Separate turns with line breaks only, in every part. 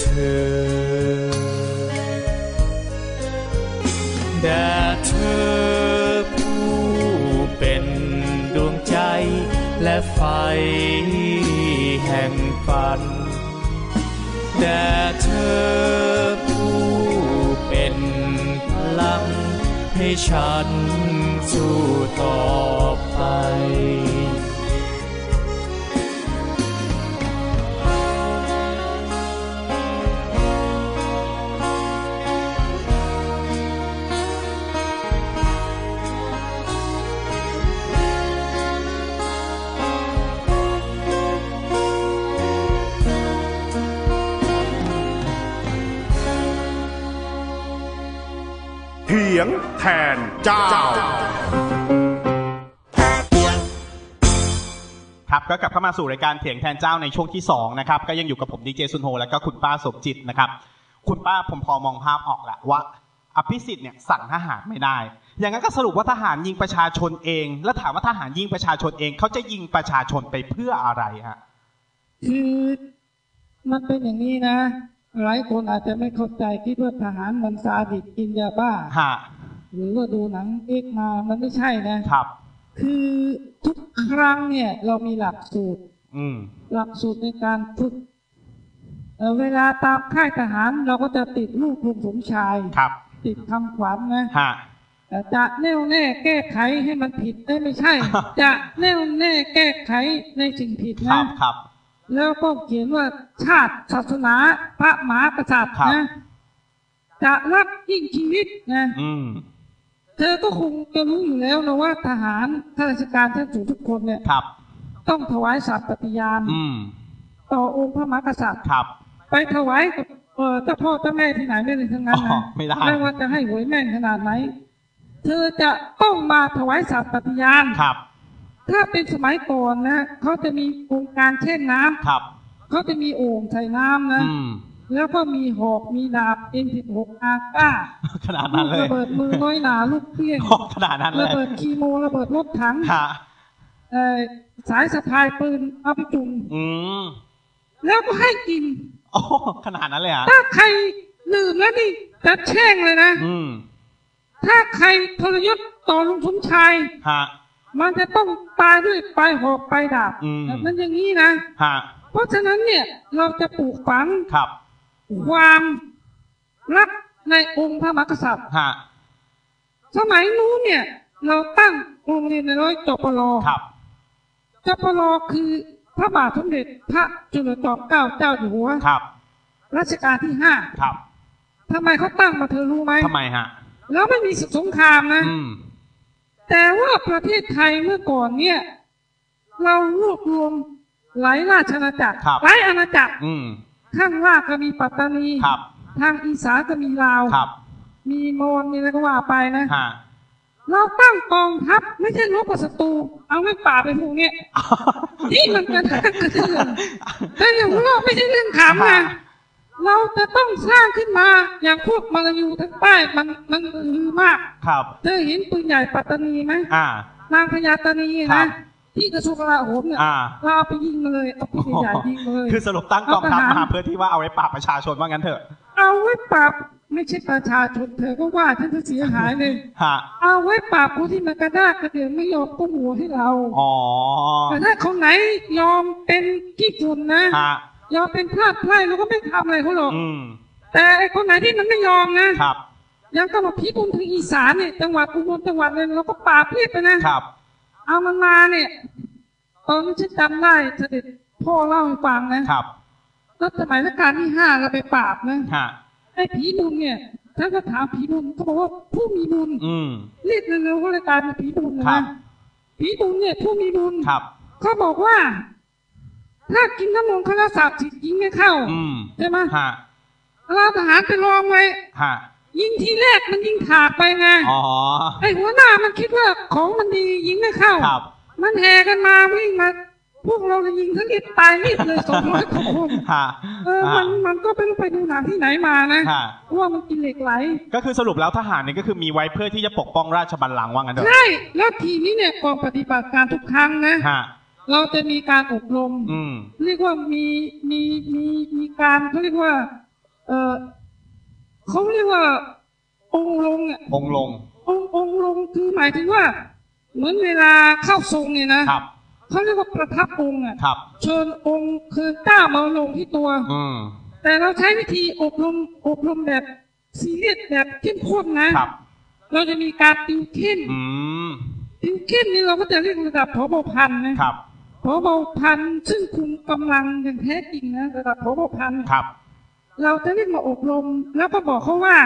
เธอ แด่เธอผู้เป็นดวงใจและไฟแห่งฝัน แด่เธอผู้เป็นพลังให้ฉันสู้ต่อไป
ยงแทนเจ้า
ครับก็กลับเข้ามาสู่รายการเถียงแทนเจ้าในช่วงที่2นะครับก็ยังอยู่กับผมดีเจซุนโฮและก็คุณป้าสมจิตนะครับ คุณป้าผมพอมองภาพออกแหละว่าอภิสิทธิ์เนี่ยสั่งทหารไม่ได้ อย่างนั้นก็สรุปว่าทหารยิงประชาชนเอง แล้วถามว่าทหารยิงประชาชนเองเขาจะยิงประชาชนไปเพื่ออะไรฮะ
คือมันเป็นอย่างนี้นะ หลายคนอาจจะไม่เข้าใจคิดว่าทหารมันซาดิสกินยาบ้า
ฮะ
หรือว่าดูหนังเอ็กซ์มามันไม่ใช่นะ
ครับ
คือทุกครั้งเนี่ย เรามีหลักสูตร
อืม
หลักสูตรในการฝึกเอ่อเวลาตามค่ายทหารเราก็จะติดลูกลุงสมชาย
ครับ
ติดคำขวัญนะ
ฮะ
แต่จะแน่วแน่แก้ไขให้มันผิดได้ไม่ใช่ จะแน่วแน่แก้ไขในสิ่งผิด
ครั
นะ
บครับ
แล้วก็เขียนว่าชาติศาสนาพระมหากษัตริย์
ครับ
นะจะรักยิ่งชีวิตนะ
อืม
เธอก็คงจะรู้อยู่แล้วนะว่าทหารข้าราชการชั้นสูงทุกคนเนี่ย
ครับ
ต้องถวายสัตย์ปฏิญาณ
อืม
ต่อองค์พระมหากษัตริย์
ครับ
ไปถวายกับเอ่อเจ้าพ่อเจ้าแม่ที่ไหนไม่ได้ทั้งนั้น
อ๋อ
นะ
ไม่ได้
ไม่ว่าจะให้หวยแม่นขนาดไหน เธอจะต้องมาถวายสัตย์ปฏิญาณ
ครับ
ถ้าเป็นสมัยก่อนนะเขาจะมีโครงการเช่นน้ำ
ครับ
เขาจะมีโอ่งใส่น้ำนะ
อืม
แล้วก็มีหอกมีดาบ M16 อาก้า
ขนาด
ลู
นั้น
ก
เลย
ระเบิดมือน้อยหนาลูกเพี้ยง
ขนาดนั้นเล
ระ
ย
เบิดคีโมระเบิดรถถัง
ฮะ
เอ่อสายสะพายปืนเอาไปจุ่ม
อืม
แล้วก็ให้กิน
โอ้ขนาดนั้นเลยอะ
ถ้าใครดื่มแล้วนี่จะแช่งเลยนะ
อืม
ถ้าใครทรยศต่อลุงสมชาย
ฮะ
มันจะต้องตายด้วยปลายหอกปลายดาบ
อืม
มันอย่างนี้นะ
ฮะ
เพราะฉะนั้นเนี่ยเราจะปลูกฝัง
ครับ
ความรักในองค์พระมหากษัตริย์
ฮะ
สมัยนู้นเนี่ย เราตั้งโรงเรียนในร้อยจปร
ครับ
จปรคือพระบาทสมเด็จพระจุลจอมเกล้าเจ้าอยู่หัว
ครับ
รัชกาลที่ห้า
ครับ
ทำไมเขาตั้งมาเธอรู้ไหม
ทำไมฮะ
แล้วไม่มีศึกสงครามนะ
อืม
แต่ว่าประเทศไทยเมื่อก่อนเนี่ย เรารวบรวมหลายราชอาณาจักร
ครับ
หลายอาณาจักร
อืม
ข้างล่างก็มีปัตตานี
ครับ
ทางอีสานก็มีลาว
ครับ
มีมอญมีอะไรก็ว่าไปนะ
ฮะ
เราตั้งกองทัพไม่ใช่รบกับศัตรูเอาไว้ป่าบไปพวกเนี้ยนี่มันกระทั่งกระเทือนแต่อย่างว่าไม่ใช่เรื่องขำนะเราจะต้องสร้างขึ้นมาอย่างพวกมาลายูทั้งใต้มันมันลือมาก
ครับ
เธอเห็นปืนใหญ่ปัตตานีไหม
อ่า
นางพญาตานี
ครั
นะ
บ
ที่กระทรวงกลาโหมเนี่ย
อ่า
เราเอาไปยิงมาเลยเอาปืนใหญ่ๆยิงมาเลย
คือสรุปตั้งกองทัพ
เอาทหาร
มาเพื่อที่ว่าเอาไว้ปราบประชาชนว่างั้นเถอะ
เอาไว้ปราบไม่ใช่ประชาชนเธอก็ว่าฉันจะเสียหายเลย
ฮะ
เอาไว้ปราบคนที่มันกระด้างกระเดืองไม่ยอมก้มหัวให้เรา
อ๋อ
แต่ถ้าคนไหนยอมเป็นขี้ฝุ่นนะ
ฮะ
ยอมเป็นพลาดพลาดเราก็ไม่ทำอะไรเขาหรอก
อืม
แต่ไอ้คนไหนที่มันไม่ยอมนะครับ ยังก็มาพิบุญทางอีสานเนี่ยจังหวัดอุบลจังหวัดเลยเราก็ปราบเรียบไปนะ
ครับ
เอามันมาเนี่ยตอนที่ฉันจำได้เสด็จพ่อเล่าให้ฟังนะครับแล้วสมัยรัชกาลที่ห้าเราไปปราบนะ
ฮะ
ไอ้ผีบุญเนี่ยท่านก็ถามผีบุญเขาบอกว่าผู้มีบุญ
อืม
เรียกเร็วๆก็เลยกลายเป็นผีบุญนะ
ครั
นะ
บ
ผีบุญเนี่ยผู้มีบุญ
ครับ
เขาบอกว่า ถ้ากินน้ำมนต์คณะศักดิ์สิทธิ์ยิงไม่เข้า
อืม
ใช่ไหม
ฮะ
เราทหารไปลองไว้
ฮะ
ยิงทีแรกมันยิงถากไปไง
อ๋อ
ไอ้หัวหน้ามันคิดว่าของมันดียิงไม่เข้า
ครับ
มันแห่กันมาวิ่งมาพวกเราเลยยิงทั้งนิดตายนิดเลยสองร้อยกว่าคน
ฮะ
เออมันมันก็เป็นไปดูหนังที่ไหนมานะ
ฮะ
เพราะว่ามันกินเหล็กไหล
ก็คือสรุปแล้วทหารเนี่ยก็คือมีไว้เพื่อที่จะปกป้องราชบัลลังก์ว่างั้นเถอะ
ใช่ แล้วทีนี้เนี่ยกองปฏิบัติการทุกครั้งนะ
ฮะ
เราจะมีการอบรม
อืม
เรียกว่ามีมีมีมีการเขาเรียกว่า เออ เขาเรียกว่า องค์ลงอะ
องค์ลง
องค์องค์ลงคือหมายถึงว่า เหมือนเวลาเข้าทรงเนี่ยนะครับเขาเรียกว่าประทับองค์อะ
ครับ
เชิญองค์คือก้าวมาลงที่ตัว
อืม
แต่เราใช้วิธีอบรมอบรมแบบซีเรียสแบบเข้มข้นนะ
ครับ
เราจะมีการติวเข้ม
อืม
ติวเข้มนี่เราก็จะเรียกระดับผบพันนะครับผบพันซึ่งคุมกำลังอย่างแท้จริงนะระดับผบพัน
ครับ
เราจะเรียกมาอบรม แล้วก็บอกเขาว่า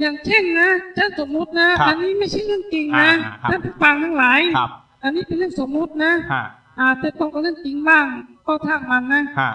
อย่างเช่นนะถ้าสมมุตินะครับอันนี้ไม่ใช่เรื่องจริงนะ
อ่าครับ
ท่านผู้ฟังทั้งหลาย
ครับ
อันนี้เป็นเรื่องสมมุตินะ
ฮะ
อาจจะตรงกับเรื่องจริงบ้าง ก็ทางมันนะ
ฮะ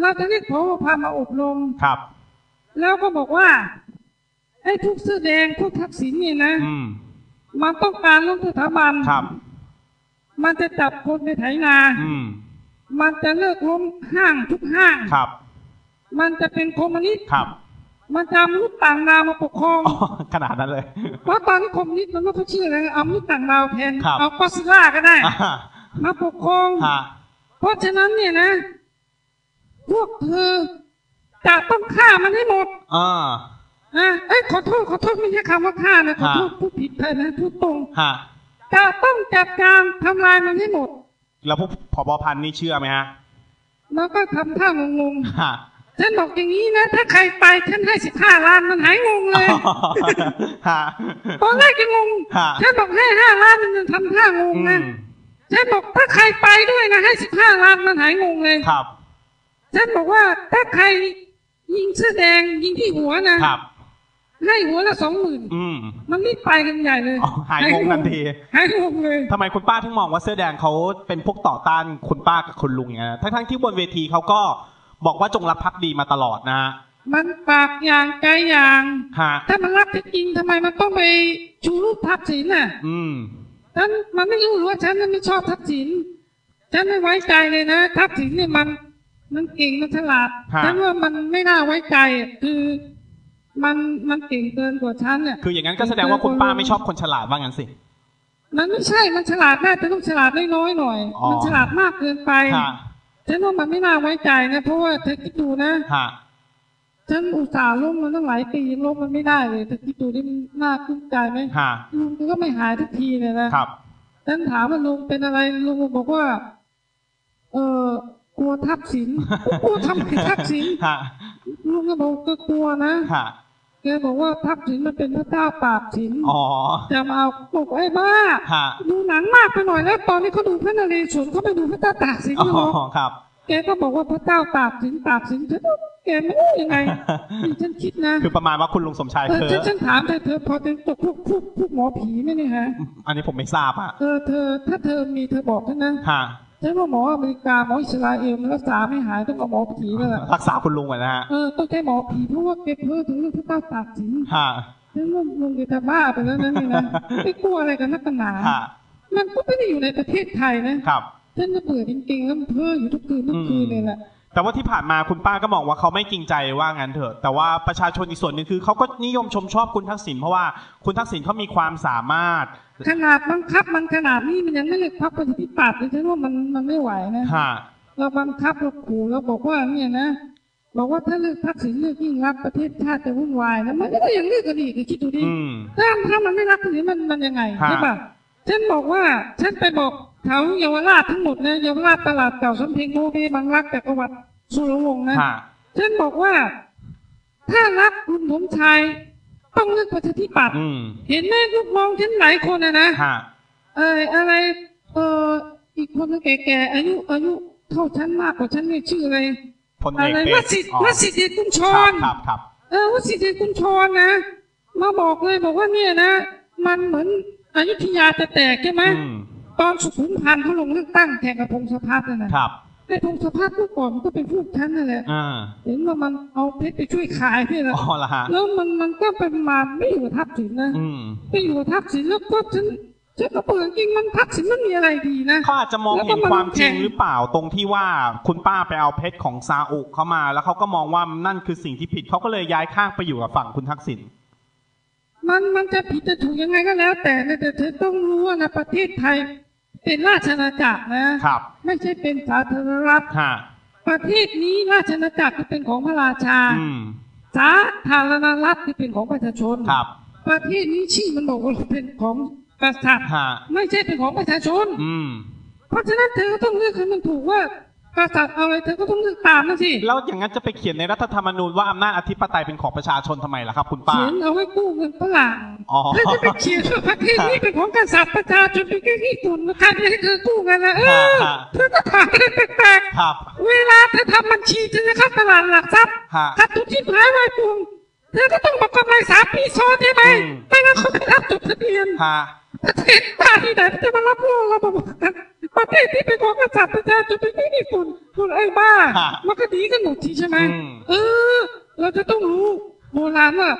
เราจะเรียกผบพันมาอบรม
ครับ
แล้วก็บอกว่าไอ้พวกเสื้อแดงพวกทักษิณเนี่ยนะ
อืม
มันต้องการล้มสถาบัน
ครับ
มันจะจับคนไปไถนา
อืม
มันจะเลิกล้มห้างทุกห้าง
ครับ
มันจะเป็นคอมมิวนิสต์
ครับ
มันจะเอามนุษย์ต่างดาวมาปกครอง
อ๋อขนาดนั้นเลย
เพราะตอนนี้คอมมิวนิสต์มันไม่ค่อยเชื่อเลยเอามนุษย์ต่างดาวแทน
ครับ
เอากอซิลล่าก็ได้
อ่า
มาปกครอง
ฮะ
เพราะฉะนั้นเนี่ยนะ พวกเธอจะต้องฆ่ามันให้หมด
อ่า
อะเอ้ยขอโทษขอโทษไม่ใช่คำว่าฆ่านะขอโทษ
ฮะ
พูดผิดไปนะพูดตรง
ฮะ
จะต้องจัดการทำลายมันให้หมด
แล้วพวกผบพันธุ์นี่เชื่อไหมฮะ
แล้วก็ทำท่างง
ฮะ
ๆฉันบอกอย่างนี้นะ ถ้าใครไปฉันให้สิบห้าล้านมันหายงงเลย
ฮะ
ตอนแรกจะงง
ฮะ
ฉันบอกให้ห้าล้านมันทำท่างง
อื
นะ
ม
ฉันบอกถ้าใครไปด้วยนะให้สิบห้าล้านมันหายงงเลย
ครับ
ฉันบอกว่าถ้าใครยิงเสื้อแดงยิงที่หัวนะครับให้หัวละสองหมื่น
อืม
มันรีบไปกันใหญ่เลย
อ๋อหายงงทันที
หายงงเลย
ทำไมคุณป้าถึงมองว่าเสื้อแดงเขาเป็นพวกต่อต้านคุณป้ากับคุณลุงอย่างนั้นทั้งทั้งๆที่บนเวทีเขาก็ บอกว่าจงรักภักดีมาตลอดนะฮะ
มันปากอย่างใจอย่าง
ฮะ
ถ้ามันรักจริงๆทำไมมันต้องไปชูรูปทักษิณน่ะ
อืม
ฉันมันไม่รู้หรือว่าฉันน่ะไม่ชอบทักษิณฉันไม่ไว้ใจเลยนะทักษิณเนี่ยมัน มันเก่งมันฉลาด
ฮะ
ฉันว่ามันไม่น่าไว้ใจอะคือมันมันเก่งเกินกว่าฉันเนี่ย
คืออย่างนั้นก็แสดงว่าคุณป้าไม่ชอบคนฉลาดว่างั้นสิ
มันไม่ใช่ มันฉลาดได้แต่ต้องฉลาดน้อยๆหน่อย
อ๋อ
มันฉลาดมากเกินไป
ฮะ
ฉันว่ามันไม่น่าไว้ใจนะ เพราะว่าเธอคิดดูนะ
ฮะ
ฉันอุตส่าห์ล้มมันตั้งหลายปียังล้มมันไม่ได้เลยเธอคิดดูนี่มันน่าคุ้มใจไหม
ฮะ
ลุงก็ไม่หายทุกทีเลยนะครับฉันถามว่าลุงเป็นอะไรลุงก็บอกว่า เออกลัวทับสินกลัวทำไมทับสิน
ฮะ
ลุงก็บอกก็กลัวนะ
ฮะ
แกบอกว่าทับสินมันเป็นพระเจ้าตากสิน
อ๋อ
จะมาเอาบอกไอ้บ้า
ฮะ
ดูหนังมากไปหน่อยแล้ว ตอนนี้เขาดูพระนเรศวรเขาไปดูพระเจ้าตากสิน
อ๋
กันหรอ
อครับ
แกก็บอกว่าพระเจ้าตากสินตากสินฉันว่าแกไม่รู้ยังไงนี่ฉันคิดนะ
คือประมาณว่าคุณลุงสมชาย
เออ
เธ
ฉัน
อ
ฉันถามเธอเธอพอจะตกพวกพวกพวกหมอผีไหมเนี่ยฮะ
อันนี้ผมไม่ทราบอะ
เออเธอถ้าเธอมีเธอบอกฉันนะ
ฮะ
ฉันว่าหมออเมริกาหมออิสราเอลมันรักษาไม่หายต้องเอาหมอผีแล้วล่ะ
รักษาคุณลุงก่อนนะฮะ
เออต้องใช้หมอผีเพราะว่าแกเพ้อถึงเรื่องพระเจ้าตากสิน
ฮะ
ฉันว่าลุงแกจะบ้าไปแล้วนั่นนี่นะไม่กลัวอะไรกันนักกันหนา
ฮะ
มันก็ไม่ได้อยู่ในประเทศไทยนะครับฉันจะเบื่อจริงๆแล้วมันเพ้ออยู่ทุกคืนทุกคืนเลยแหละ
แต่ว่าที่ผ่านมาคุณป้าก็มองว่าเขาไม่จริงใจว่างั้นเถอะ แต่ว่าประชาชนอีกส่วนหนึ่งคือเขาก็นิยมชมชอบคุณทักษิณเพราะว่าคุณทักษิณเขามีความสามารถ
ขนาดบังคับมันขนาดนี้มันยังไม่เลือกพักประชาธิปัตย์เลยฉันว่ามันมันไม่ไหวนะ
ฮะ
เราบังคับเราขู่เราบอกว่าเนี่ยนะบอกว่าถ้าเลือกทักษิณเลือกยิ่งรักษณ์ประเทศชาติจะวุ่นวายนะมันก็ยังเลือกกันอีกคิดดูดิ
อืม
ถ้าถ้ามันไม่รักทักษิณมันมันยังไง
ฮะ
ใช่ปะ ฉันบอกว่าฉันไปบอกแถวเยาวราชทั้งหมดนะเยาวราชตลาดเก่าสำเพ็งโมเบบางรักแต่ประวัติสุรวงศ์นะ
ฮะ
ฉันบอกว่า ถ้ารักคุณสมชายต้องเลือกประชาธิปัตย์
อืม
เห็นไหมลูกน้องฉันหลายคนนะนะ
ฮะ
เอออะไรเอออีกคนนึงแก่ๆอายุอายุเท่าฉันมากกว่าฉันเนี่ยชื่ออะไร
พลเอ
อะ
ก
ไร
เปร
ว
ต
สิทธิ์
อ๋อ
วสิทธิ์เดชกุญช
ครับ
ร
ครับครับ
เออวสิทธิ์เดชกุญชรนะ มาบอกเลยบอกว่าเนี่ยนะ มันเหมือน อยุธยาจะแตกใช่ไหม
อืม
ตอนสุขุมพันธ์เขาลงเลือกตั้งแข่งกับพงศพัฒน์นั่นนะครับไอ้พงศพัฒน์เมื่อก่อนมันก็เป็นพวกฉันนั่นแหละ
อ่า
เห็นว่ามันเอาเพชรไปช่วยขายนี่แหละ
อ๋อละฮะ
แล้วมันมันก็เป็นมาไม่อยู่กับทักษิณนะ
อืม
ไม่อยู่กับทักษิณแล้วก็ฉันฉันก็เปิดจริงมันทักษิณมันมีอะไรดีนะ
เขาอาจจะมองเห็นความจริงหรือเปล่าตรงที่ว่าคุณป้าไปเอาเพชรของซาอุเข้ามา แล้วเขาก็มองว่านั่นคือสิ่งที่ผิดเขาก็เลยย้ายข้างไปอยู่กับฝั่งคุณทักษิณ
มันมันจะผิดจะถูกยังไงก็แล้ว แต่นะแต่เธอต้องรู้ว่านะประเทศไทย เป็นราชอาณาจักรนะ
ครับ
ไม่ใช่เป็นสาธารณรัฐ
ฮะ
ประเทศนี้ราชอาณาจักรที่เป็นของพระราชา
อืม
สาธารณรัฐที่เป็นของประชาชน
ครับ
ประเทศนี้ชื่อมันบอกว่าเป็นของกษัตริย์
ฮะ
ไม่ใช่เป็นของประชาชน
อืม
เพราะฉะนั้นเธอก็ต้องเลือกให้มันถูกว่า กษัตริย์เอาอะไรเธอก็ต้องเลือกตามนะสิ
แล้วอย่างนั้นจะไปเขียนในรัฐธรรมนูญว่าอำนาจอธิปไตยเป็นของประชาชนทำไมล่ะครับ คุณป้า
เขียนเอาไว้กู้เงินฝรั่ง
อ๋อ
เธอจะไปเขียนว่าประเทศนี้เป็นของกษัตริย์ประชาชนเป็นแค่ที่ตุนนะการให้เธอกู้เงินนะเออ
ฮะ
เธอก็ถามอะไรแปลก
ครับ
ๆเวลาเธอทำบัญชีเธอจะเข้าตลาดหลักทรัพย์
ฮะ
ขาดทุนที่หายไวปวง เธอก็ต้องบอกกำไรสามปีซ้อนใช่ไหม
อืม
ไม่งั้นเขาไม่รับจดทะเบียน
ฮะ
ประเทศบ้าที่ไหนจะมารับรองระบบประเทศที่เป็นของกษัตริย์ประชาชนเป็นที่ญี่ปุ่นคุณไอ้บ้า
ฮะ
มันก็ดีกันหมดทีใช่ไหม
อืม
เออ เราจะต้องรู้โบราณว่า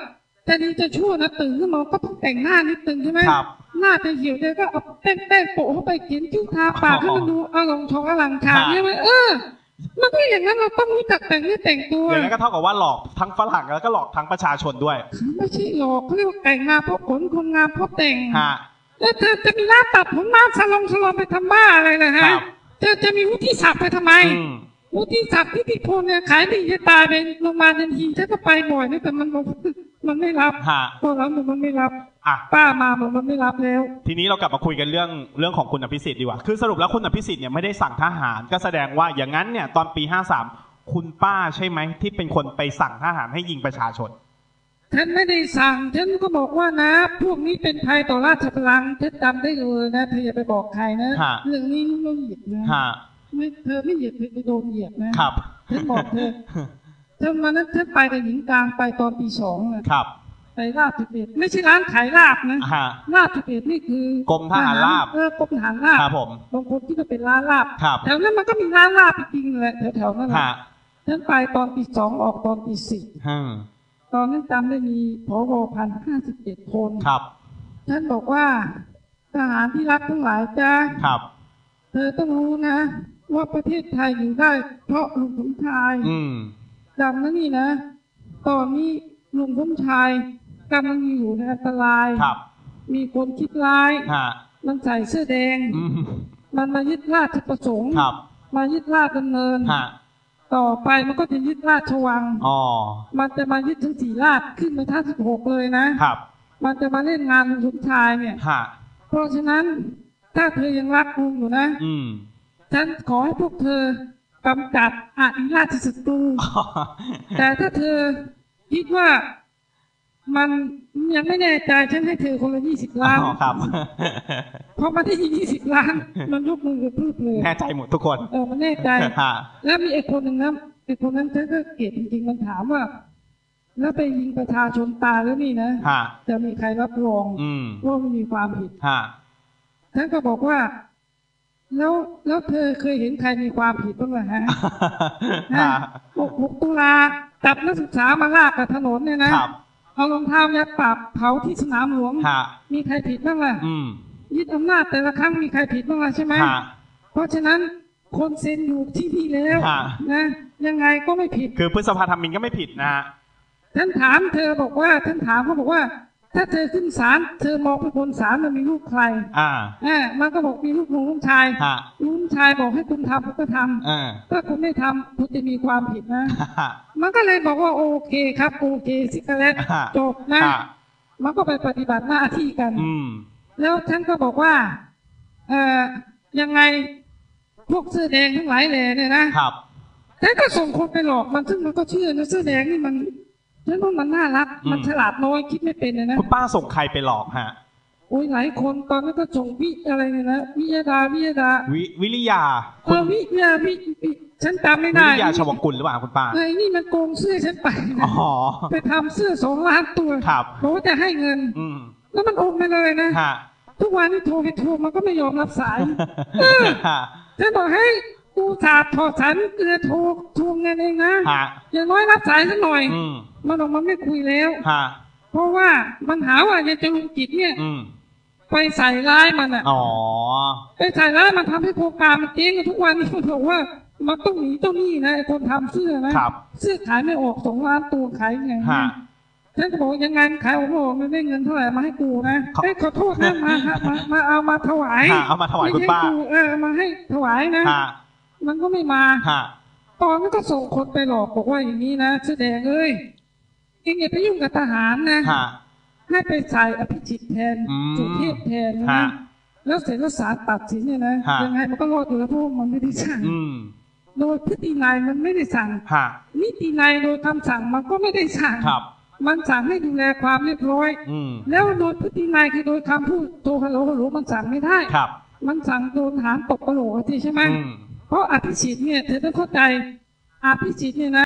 จะดีจะชั่วนะตื่นขึ้นมาก็ต้องแต่งหน้านิดนึงใช่ไหม
ครับ
หน้าจะเหี่ยวเดี๋ยวก็เอาแป้งแป้งโปะเข้าไปเขียนคิ้วทาปากให้มันดูอารมณ์ทองอลังการ
ฮะ
ใช่ไหมเออ มันก็อย่างนั้นเราต้องรู้จักแต่งเนื้อแต่งตัว
อย่างนั้นก็เท่ากับว่าหลอกทั้งฝรั่งแล้วก็หลอกทั้งประชาชนด้วย
ไม่ใช่หรอกเขาเรียกว่าแต่งงานเพราะขนคนงามเพราะแต่ง
ฮะ
แล้วเธอจะมีร้านตัดผมร้านซาลงซาลอนไปทำบ้าอะไรนะฮะ
ครับ
เธอจะมีวุฒิศักดิ์ไปทำไม
อืม
วุฒิศักดิ์ที่ติพลเนี่ยขายดีจะตายไปโรงพยาบาลทันทีฉันก็ไปบ่อยนะแต่มันบอก มันไม่รับ
ฮะ
พวกเราบอกมันไม่รับ
อะ
ป้ามาบอกมันไม่รับแล้ว
ทีนี้เรากลับมาคุยกันเรื่องเรื่องของคุณอภิสิทธิ์ดีกว่า คือสรุปแล้วคุณอภิสิทธิ์เนี่ยไม่ได้สั่งทหาร ก็แสดงว่าอย่างนั้นเนี่ยตอนปี53คุณป้าใช่ไหมที่เป็นคนไปสั่งทหารให้ยิงประชาชน
ฉันไม่ได้สั่ง ฉันก็บอกว่านะ พวกนี้เป็นภัยต่อราชบัลลังก์ฉันจำได้เลยนะเธออย่าไปบอกใครนะ
ฮะ
เรื่องนี้ไม่เหยียดนะ
ฮะ
ไม่เธอไม่เหยียดเธอไปโดนเหยียดนะครับฉันบอกเธอ เธอมานั้นฉันไปกับหญิงกลางไปตอนปีสองอะ
ครับ
ไปลาบสิบเอ็ดไม่ใช่ร้านขายลาบนะ
ฮะ
ลาบสิบเอ็ดนี่คือก
รมทหารลาบ
เออกรมทหารลาบ
ครับผม
บางคนที่จะเป็นร้านลาบ
ครับ
แถวนั้นมันก็มีร้านลาบจริงๆแหละแถวๆนั้นแหละ
ฮะ
ฉันไปตอนปีสองออกตอนปีสี่
ฮึม
ตอนนั้นจำได้มีพบพันห้าสิบเอ็ดคน
ครับ
ฉันบอกว่าทหารที่รักทั้งหลายจ้า
ครับ
เธอต้องรู้นะ ว่าประเทศไทยอยู่ได้เพราะลุงสมชาย
อืม
ดังนั้นนี่นะ ตอนนี้ลุงสมชายกำลังอยู่ในอันตราย
ครับ
มีคนคิดร้าย
ฮะ
มันใส่เสื้อแดง
อืม
มันมายึดราชประสงค์
ครับ
มายึดราชดำเนิน
ฮะ
ต่อไปมันก็จะยึดราชวัง
อ๋อ
มันจะมายึดทั้งสี่ราชขึ้นไปท่าสิบหกเลยนะ
ครับ
มันจะมาเล่นงานลุงสมชายเนี่ย
ฮะ
เพราะฉะนั้นถ้าเธอยังรักลุงอยู่นะ
อืม
ฉันขอให้พวกเธอ กำจัดอริราชศัตรูแต่ถ้าเธอคิดว่ามันยังไม่แน่ใจฉันให้เธอคนละยี่สิบล้าน
อ๋อครับ
พอมาที่ยี่สิบล้าน มันยกมือกระพืบเลย
แน่ใจหมดทุกคน
เออมันแน่ใจ
ฮะ
แล้วมีไอ้คนหนึ่งนะไอ้คนนั้นฉันก็เกลียดจริงๆมันถามว่า แล้วไปยิงประชาชนตายแล้วนี่นะ
ฮะ
จะมีใครรับรอง
อืม
ว่ามันมีความผิด
ฮะ
ฉันก็บอกว่า แล้วแล้วเธอเคยเห็นใครมีความผิดบ้างไหมฮะ
ฮะ
หกหกตุลาจับนักศึกษามาลากกับถนนเนี่ยนะครับเอารองเท้ายัดปากเผาที่สนามหลวง
ฮะ
มีใครผิดบ้างล่ะ
อืม
ยึดอำนาจแต่ละครั้งมีใครผิดบ้างล่ะใช่ไหม
ฮะ
เพราะฉะนั้นคนเซ็นอยู่ที่นี่แล้ว
ฮะ
นะยังไงก็ไม่ผิด
คือพฤษภาธมินก็ไม่ผิดนะฮะ
ท่านถามเธอบอกว่าท่านถามเขาบอกว่า ถ้าเธอขึ้นศาลเธอมองไปบนศาลมันมีลูกใคร
อ่า
อ่ามันก็บอกมีลูกหนูลูกชาย
ฮะ
ลูกชายบอกให้คุณทำคุณก็ท
เออำ
ถ้าคุณไม่ทำคุณจะมีความผิดนะ
ฮะ
มันก็เลยบอกว่าโอเคครับโอเคสิกาเลต
ฮะ
จบนะ
ฮะ
มันก็ไปปฏิบัติหน้าที่กัน
อืม
แล้วท่านก็บอกว่า เอ่อยังไงพวกเสื้อแดงทั้งหลายแหล่เนี่ยนะครับท่านก็ส่งคนไปหลอกมันซึ่งมันก็เชื่อนะเสื้อแดงนี่มัน ฉันว่ามันน่ารัก
อืม
มันฉลาดน้อยคิดไม่เป็นเลยนะ
คุณป้าส่งใครไปหลอกฮะ
โอ้ยหลายคนตอนนั้นก็ส่งวิอะไรเนี่ยนะวิยดาวิยดา
วิวิริยา
เอ
คุณ
อวิวิยาวิวิฉันจำไม่
วิ
ได้
ริยาชวกุลหรือเปล่าคุณป้า
ไอ้นี่มันโกงเสื้อฉันไปนะ
อ๋อ
ไปทำเสื้อสองล้านตัว
ครับ
บอกว่าจะให้เงิน
อืม
แล้วมันโอนไปเลยนะ
ฮะ
ทุกวันนี้โทรไปทวงมันก็ไม่ยอมรับสายเออ
ฮะ
ฉันบอกให้ กูสาดถอดสันเกลือโทรทวงเงินเองนะ
ฮะ
อย่างน้อยรับสายสักหน่อย
อืม
มันบอกมันไม่คุยแล้ว
ฮะ
เพราะว่ามันหาว่ายายจรุงกิจเนี่ย
อืม
ไปใส่ร้ายมันอะ
อ๋อ
ไปใส่ร้ายมันทำให้โครงการมันเจ๊งทุกวันนี้มันบอกว่ามันต้องหนีเจ้าหนี้นะไอ้คนทำเสื้อนะครับเสื้อขายไม่ออกสองล้านตัวขายไง
ฮะ
ฉันก็บอกยังไงขายออกมาบอกมันได้เงินเท่าไหร่มาให้กูนะ
ขอ
เอ้ยขอโทษนะมามามามาเอามาถวาย
ฮะเอามาถวายคุณป้า
ไม่ใช่กูเออเอามาให้ถวายนะ
ฮะ
มันก็ไม่มา
ฮะ
ตอนนั้นก็ส่งคนไปหลอกบอกว่าอย่างนี้นะแสดงเอ้ยเองอย่าไปยุ่งกับทหารนะ
ฮะ
ให้ไปใส่อภิจิตแทน
อืม
จุเทพแทนนะ
ฮะ
แล้วเสร็จแล้วศาลตัดสินเนี่ยนะ
ฮะ
ยังไงมันก็รอดอยู่แล้วเพราะว่ามันไม่ได้สั่ง
อืม
โดยพฤตินัยมันไม่ได้สั่ง
ฮะ
นิตินัยโดยคำสั่งมันก็ไม่ได้สั่ง
ครับ
มันสั่งให้ดูแลความเรียบร้อย
อืม
แล้วโดยพฤตินัยคือโดยคำพูดโทรฮัลโหลฮัลโหลมันสั่งไม่ได้
ครับ
มันสั่งโดนหารตกกระโหลกทีใช่ไหม
อืม
เพ ราะอภิสิทธิ์เนี่ยเธอต้องเข้าใจอภิสิทธิ์เนี่ยนะ